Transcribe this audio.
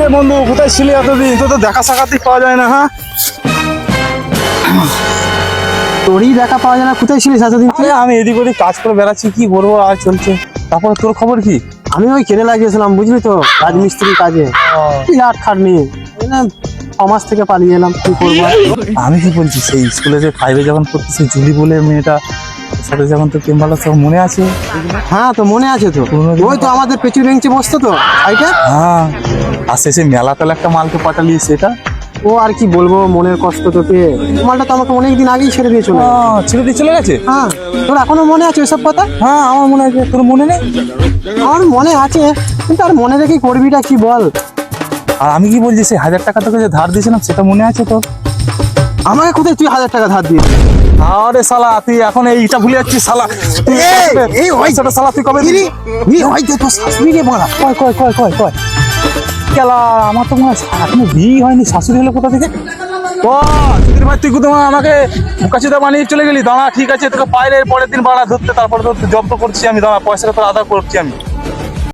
রে বন্ধু কোথায় ছিলি এতদিন? তো তো দেখা সাক্ষাৎই পাওয়া যায় না হ্যাঁ? তোরই দেখা পাওয়া যায় না কোথায় ছিলিস এতদিন? আরে আমি এদিক ওদিক কাজ করে বেড়াচ্ছি কি করব আর চলছে। তারপরে তোর খবর কি? আমি ওই কেনে লাগিয়েছিলাম বুঝলি তো রাজমিস্ত্রি কাজে। বিরাট খাটনি। এই না, ছ মাস থেকে পালিয়ে এলাম কি করব? আমি কি বলছি সেই স্কুলে যে ফাইভে যখন পড়তেছি জুলি বলে মেয়েটা সাথে যখন তো কেম সব মনে আছে? হ্যাঁ তো মনে আছে তো। ওই তো আমাদের পেছু বেঞ্চে বসতো তো সাইটে হ্যাঁ আর শেষে মেলা তেলা একটা মালকে পাঠালি সেটা? ও আর কি বলব মনের কষ্ট তোকে। মালটা তো আমাকে অনেক দিন আগেই ছেড়ে দিয়ে চলে ছেড়ে দিয়ে চলে গেছে? হ্যাঁ তোর এখনও মনে আছে ওইসব কথা? হ্যাঁ আমার মনে আছে তোর মনে নেই? আমার মনে আছে কিন্তু আর মনে রেখে করবিটা কি বল? আর আমি কি বলছি সেই হাজার টাকা তোকে যে ধার দিয়েছিলাম সেটা মনে আছে তোর? আমাকে কোথায় তুই হাজার টাকা ধার দিয়ে আরে শালা তুই এখন এইটা ভুলে যাচ্ছিস শালা। এই, পয়সাটা শালা তুই কবে দিবি? এই হয়তো তোর শাশুড়ি রে বলা। কয় কয় কয় কয় কয়? কেলা আমার তো মনে হয় এখনও বিয়ে হয়নি শাশুড়ি হলো কোথা থেকে? ও চুদির ভাই তুই আমাকে মুখাচিদা বানিয়ে চলে গেলি? দাঁড়া ঠিক আছে তোকে পাইলে পরের দিন বাড়া ধরতে তারপরে তো জব্দ করছি আমি দাঁড়া পয়সাটা তোর আদা করছি আমি।